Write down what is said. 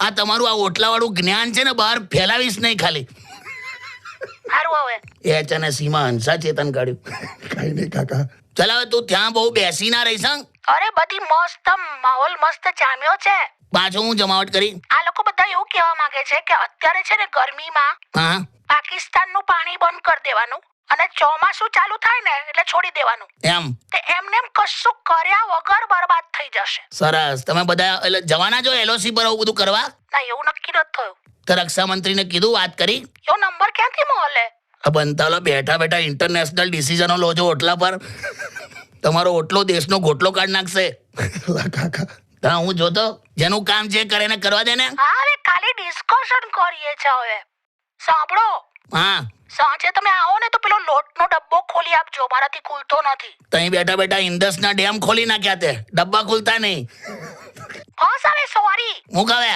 આ તમારું આ ઓટલાવાળું જ્ઞાન છે ને બહાર ફેલાવીશ નહીં ખાલી. સારું હવે. સીમા હંસા ચેતન કાઢ્યું. કઈ નહીં કાકા. ચાલ હવે તું ત્યાં બહુ બેસી ના રહીશ હં? અરે બધી મસ્ત માહોલ મસ્ત જામ્યો છે. પાછો હું જમાવટ કરી. આ લોકો બધા એવું કહેવા માંગે છે કે અત્યારે છે ને ગરમીમાં હા પાકિસ્તાનનું પાણી બંધ કરી દેવાનું અને ચોમાસું ચાલુ થાય ને એટલે છોડી દેવાનું. એમ. તે એમને એમ કશું કર્યા વગર થઈ જશે. સરસ. તમે બધા એટલે જવાના જો એલઓસી પર આવું બધું કરવા? ના એવું નક્કી નથી થયું. તો રક્ષામંત્રીને કીધું વાત કરી? એવો નંબર ક્યાંથી મળે? આ બનતાલો બેઠા બેઠા ઇન્ટરનેશનલ ડિસિઝનો લો છો ઓટલા પર. તમારો ઓટલો દેશનો ગોટલો કાઢ નાખશે. કાકા. હા હું જોતો જેનું કામ જે કરે ને કરવા દે ને. અરે કાલે ખાલી ડિસ્કશન કરીએ છે હવે. સાંભળો. હા. સાંજે તમે આવો ને તો ખોલી આપજો મારાથી ખુલતો નથી. તઈ બેઠા બેઠા ઇન્ડસના ડેમ ખોલી નાખ્યા તે. ડબ્બા ખુલતા નહીં. બસ હવે સોરી કહે